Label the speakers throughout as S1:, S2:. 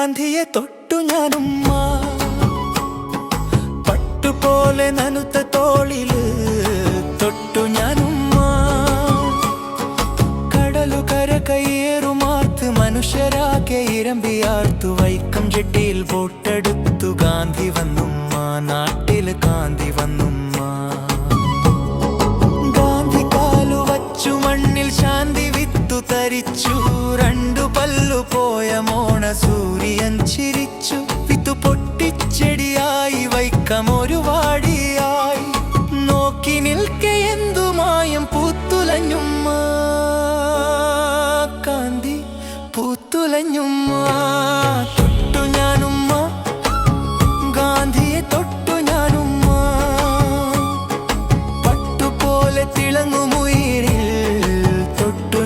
S1: ഗാന്ധിയെ തൊട്ടു ഞാനുമ്മ. പട്ടുപോലെ നനുത്ത തോളിൽ തൊട്ടു ഞാനുമ്മ. കടലു കര കയ്യേറുമാർത്ത് മനുഷ്യരാകെ ഇരമ്പിയാർത്തു വൈക്കം ചെട്ടിയിൽ വോട്ടെടുത്തു ഗാന്ധി വന്നുമ്മ. നാട്ടിൽ ഗാന്ധി വന്നുമ്മ. ഗാന്ധി കാലു വച്ചു മണ്ണിൽ ശാന്തി വിത്തു തരിച്ചു രണ്ടു പല്ലു പോയ മോണ തിളങ്ങുമുയിരിൽ തൊട്ടു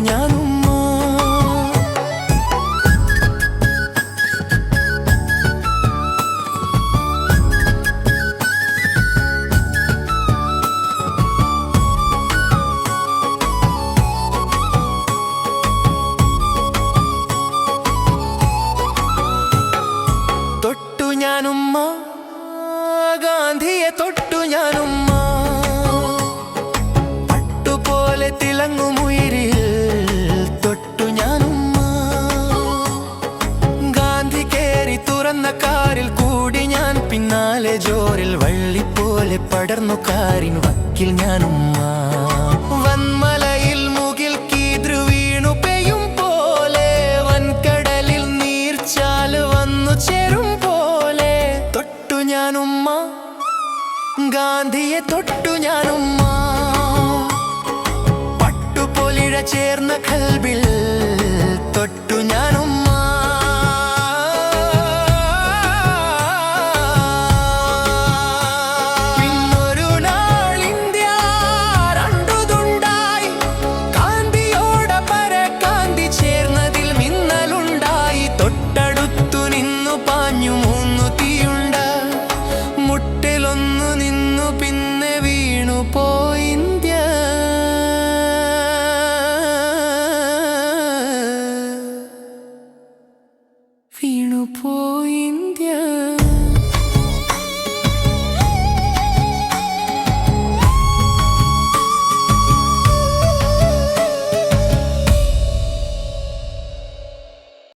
S1: തൊട്ടു ഗാന്ധിയെ തൊട്ടു ഞാനുമ്മ? വള്ളിപ്പോലെ പടർന്നു കാറിൻ വക്കിൽ ഞാനുമ്മ. വന്മലയിൽ മുകിൽ പോലെ. വന്നു ചേരും പോലെ. തൊട്ടു ഗാന്ധിയെ തൊട്ടു ഞാനുമ്മ. പട്ടുപോലിഴ ചേർന്ന കൽബിൽ